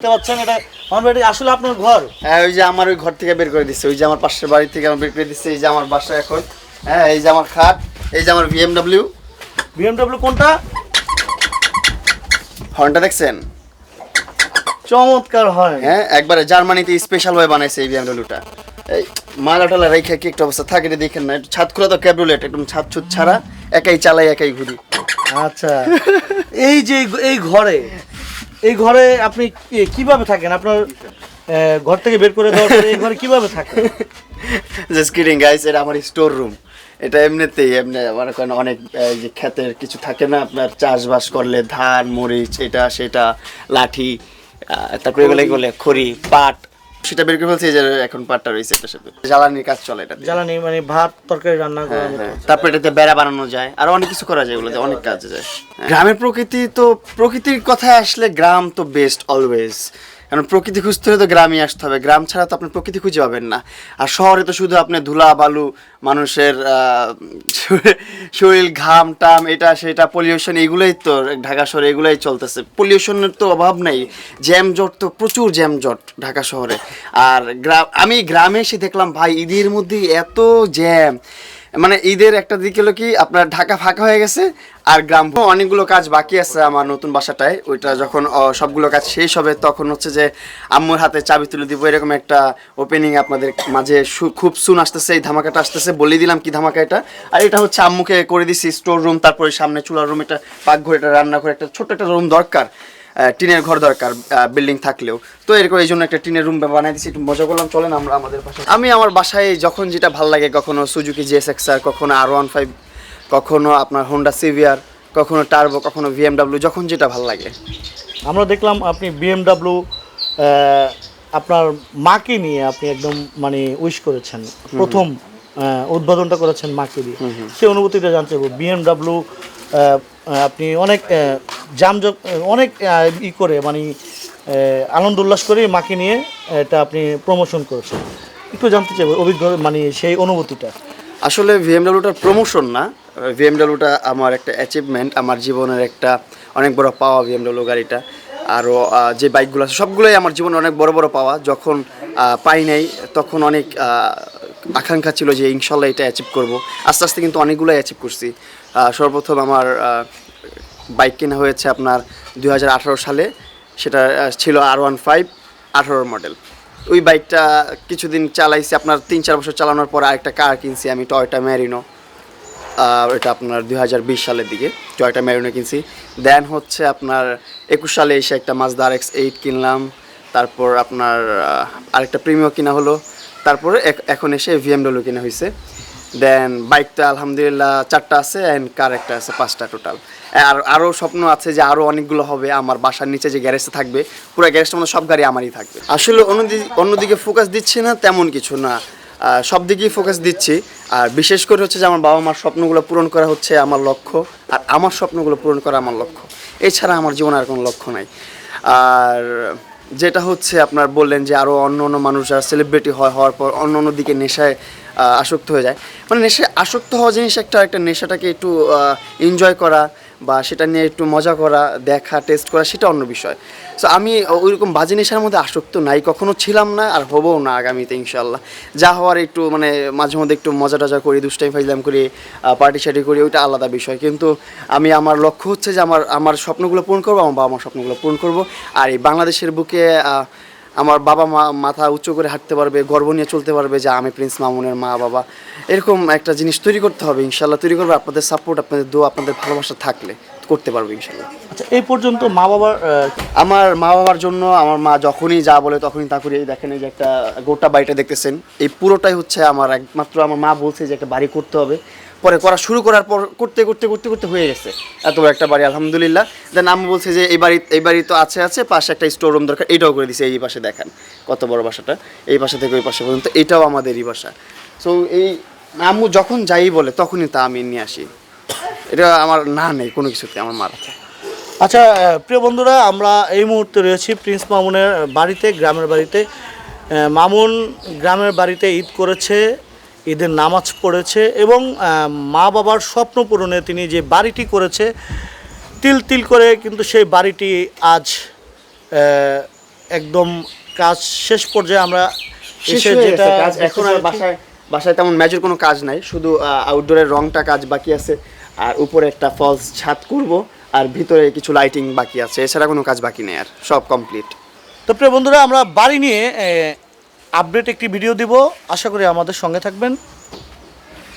দেখতে পাচ্ছেন এটা আমার বাড়ি আসলে আপনার ঘর। হ্যাঁ ওই যে আমার ওই ঘর থেকে বের করে দিচ্ছে ওই যে আমার পাশের বাড়ি থেকে আমার বের করে দিচ্ছে এই যে আমার বাসা এখন। হ্যাঁ এই যে আমার খাট এই যে আমার বিএমডব্লিউ বিএমডব্লিউ কোনটা? হর্নটা দেখছেন? চমৎকার হয় হ্যাঁ একবারে জার্মানিতে স্পেশাল ভাবে বানাইছে এই বিএমডব্লিউটা এই মালা টালা রেখে কি একটা অবস্থা থাকে এটা দেখেন না। একটু ছাদ খোলা তো ক্যাবরুলেট একদম ছাদ ছুট ছাড়া একাই চালাই একাই ঘুরি। আচ্ছা। এই যে এই ঘরে এই ঘরে আপনি কি- কীভাবে থাকেন? আপনার ঘর থেকে বের করে দেওয়ার পরে এই ঘরে কীভাবে থাকেন? জাস্ট কিডিং গাইস এটা আমার স্টোর রুম এটা এমনিতেই এমনি মনে করেন অনেক এই যে ক্ষেতের কিছু থাকে না আপনার চাষবাস করলে ধান মরিচ এটা সেটা লাঠি তারপরে এগুলো বলে খড়ি পাট সেটা বের করে ফেলছি এই যে এখন পাটটা রয়েছে এটার সাথে। জ্বালানির কাজ চলে এটা জ্বালানি মানে ভাত তরকারি রান্না করা মতো হ্যাঁ, তারপর এটাতে বেড়া বানানো যায় আর অনেক কিছু করা যায় এগুলোতে অনেক কাজ যায়। গ্রামের প্রকৃতি তো প্রকৃতির কথায় আসলে গ্রাম তো বেস্ট অলওয়েজ কারণ প্রকৃতি খুঁজতে হলে তো গ্রামে আসতে হবে। গ্রাম ছাড়া তো আপনি প্রকৃতি খুঁজে পাবেন না। আর শহরে তো শুধু আপনি ধুলা, বালু, মানুষের শরীর ঘাম, টাম, এটা, সেটা পলিউশন এগুলোই তো ঢাকা শহরে এগুলোই চলতেছে। পলিউশনের তো অভাব নেই। জ্যাম জট তো প্রচুর জ্যাম জট ঢাকা শহরে। আর গ্রাম আমি গ্রামে এসে দেখলাম, ভাই, ঈদের মধ্যে এত জ্যাম। মানে ঈদের একটা দিক হলো কি, আপনার ঢাকা ফাঁকা হয়ে গেছে আর গ্রাম অনেকগুলো কাজ বাকি আছে আমার নতুন বাসাটায়। ওইটা যখন সবগুলো কাজ শেষ হবে তখন হচ্ছে যে আম্মুর হাতে চাবি তুলে দিব, এরকম একটা ওপেনিং আপনাদের মাঝে খুব সুন আসতেছে, এই ধামাকাটা আসতেছে। বলে দিলাম কি ধামাকা এটা। আর এটা হচ্ছে আম্মুকে করে দিছি স্টোর রুম তারপরে সামনে চুলার রুম এটা পাকঘর, এটা রান্না করে একটা ছোট্ট একটা রুম দরকার। টিনের ঘর দরকার বিল্ডিং থাকলেও। তো এরকম এই জন্য একটা টিনের রুম বানিয়ে দিচ্ছি একটু মজা করলাম চলেন আমরা আমাদের বাসায় আমি আমার বাসায় যখন যেটা ভালো লাগে কখনো সুজুকি জিএস এক্সার কখনো আর ওয়ান ফাইভ কখনো আপনার হোন্ডা সিভিয়ার কখনো টার্বো কখনো ভিএমডাব্লিউ যখন যেটা ভালো লাগে। আমরা দেখলাম আপনি বিএমডাব্লিউ আপনার মাকে নিয়ে আপনি একদম মানে উইশ করেছেন। প্রথম উদ্বোধনটা করেছেন মাকে দিয়ে। সেই অনুভূতিটা জানতে চাইব। বিএমডাব্লিউ আপনি অনেক যানজট অনেক ই করে মানে আনন্দ উল্লাস করে মাকে নিয়ে এটা আপনি প্রমোশন করেছেন। একটু জানতে চাইব অভিজ্ঞতা মানে সেই অনুভূতিটা। আসলে ভিএমডাব্লিউটার প্রমোশন না। ভিএমডাব্লিউটা আমার একটা অ্যাচিভমেন্ট আমার জীবনের একটা অনেক বড় পাওয়া ভিএমডাব্লিউ গাড়িটা। আরও যে বাইকগুলো আছে, সবগুলোই আমার জীবনে অনেক বড় বড় পাওয়া। যখন পাই নাই, তখন অনেক আকাঙ্ক্ষা ছিল যে ইনশাল্লাহ এটা অ্যাচিভ করব। আস্তে আস্তে কিন্তু অনেকগুলোই অ্যাচিভ করছি। সর্বপ্রথম আমার বাইক কেনা হয়েছে আপনার দু হাজার আঠেরো সালে। সেটা ছিল আর ওয়ান ফাইভ আঠারোর মডেল ওই বাইকটা কিছুদিন চালাইছি, আপনার তিন চার বছর চালানোর পর আরেকটা কার কিনছি আমি টয়টা ম্যারিনো এটা আপনার দু হাজার বিশ সালের দিকে টয়টা ম্যারিনো কিনছি। দেন হচ্ছে আপনার একুশ সালে এসে একটা মাজদা এক্স এইট কিনলাম। তারপর আপনার আরেকটা প্রিমিও কিনা হলো। তারপরে এখন এসে ভিএমডব্লিউ কিনা হয়েছে দেন বাইকটা আলহামদুলিল্লাহ চারটা আছে অ্যান্ড কার একটা আছে, পাঁচটা টোটাল আর আরও স্বপ্ন আছে যে আরও অনেকগুলো হবে, আমার বাসার নিচে যে গ্যারেজটা থাকবে, পুরো গ্যারেজটার মধ্যে সব গাড়ি আমারই থাকবে। আসলে অন্যদিকে অন্যদিকে ফোকাস দিচ্ছি না, তেমন কিছু না। সব দিকেই ফোকাস দিচ্ছি। আর বিশেষ করে হচ্ছে যে আমার বাবা মার স্বপ্নগুলো পূরণ করা হচ্ছে আমার লক্ষ্য, আর আমার স্বপ্নগুলো পূরণ করা আমার লক্ষ্য। এছাড়া আমার জীবনে আর কোনো লক্ষ্য নাই। আর যেটা হচ্ছে আপনার বললেন যে আরও অন্য অন্য মানুষ, যারা সেলিব্রিটি হয়, হওয়ার পর অন্য অন্য দিকে নেশায় আসক্ত হয়ে যায়। মানে নেশায় আসক্ত হওয়া জিনিস একটা একটা নেশাটাকে একটু এনজয় করা বা সেটা নিয়ে একটু মজা করা, দেখা টেস্ট করা, সেটা অন্য বিষয়। সো আমি ওইরকম বাজে নেশার মধ্যে আসক্ত নাই, কখনো ছিলাম না আর হবও না আগামীতে ইনশাল্লাহ যা হওয়ার একটু মানে মাঝে মধ্যে একটু মজা টজা করি দুষ্টাই ফাইজলাম করি পার্টি শার্টি করি, ওইটা আলাদা বিষয়। কিন্তু আমি আমার লক্ষ্য হচ্ছে যে আমার আমার স্বপ্নগুলো পূরণ করব, আমার বাবা মার স্বপ্নগুলো পূরণ করব। আর এই বাংলাদেশের বুকে আমার বাবা মা মাথা উঁচু করে হাঁটতে পারবে, গর্ব নিয়ে চলতে পারবে যে আমি প্রিন্স মামুনের মা বাবা। এরকম একটা জিনিস তৈরি করতে হবে ইনশাল্লাহ তৈরি করবে। আপনাদের সাপোর্ট আপনাদের দো আপনাদের ভালোবাসা থাকলে। করতে পারব ইনশাল্লাহ। আচ্ছা এই পর্যন্ত মা বাবার আমার মা বাবার জন্য আমার মা যখনই যা বলে তখনই তা করি। এই দেখেন এই যে একটা গোটা বাড়িটা দেখতেছেন এই পুরোটাই হচ্ছে আমার একমাত্র আমার মা বলছে যে একটা বাড়ি করতে হবে। পরে করা শুরু করার পর করতে করতে করতে করতে হয়ে গেছে। এত বড় একটা বাড়ি আলহামদুলিল্লাহ। দেন আমি বলছে যে এই বাড়ি এই বাড়ি তো আছে আছে পাশে একটা স্টোর রুম দরকার। এটাও করে দিছে এই পাশে দেখেন কত বড় বাসাটা। এই পাশে থেকে ওই পাশে পর্যন্ত এটাও আমাদেরই বাসা। সো এই আম্মু যখন যাই বলে তখনই তা আমি নিয়ে আসি। এটা আমার না নেই কোনো কিছুতে আমার মার আচ্ছা প্রিয় বন্ধুরা আমরা এই মুহূর্তে রয়েছি প্রিন্স মামুনের বাড়িতে গ্রামের বাড়িতে। মামুন গ্রামের বাড়িতে ঈদ করেছে ঈদের নামাজ পড়েছে এবং মা বাবার স্বপ্ন পূরণে তিনি যে বাড়িটি করেছে তিল তিল করে কিন্তু সেই বাড়িটি আজ একদম কাজ শেষ পর্যায়ে আমরা এসে যেটা কাজ এখন আর বাসায় বাসায় তেমন মেজর কোনো কাজ নাই শুধু আউটডোরের রংটা কাজ বাকি আছে। আর উপরে একটা ফলস ছাদ করব, আর ভিতরে কিছু লাইটিং বাকি আছে, এছাড়া কোনো কাজ বাকি নেই আর, সব কমপ্লিট তো প্রিয় বন্ধুরা, আমরা বাড়ি নিয়ে আপডেট একটি ভিডিও দিব। আশা করি আমাদের সঙ্গে থাকবেন।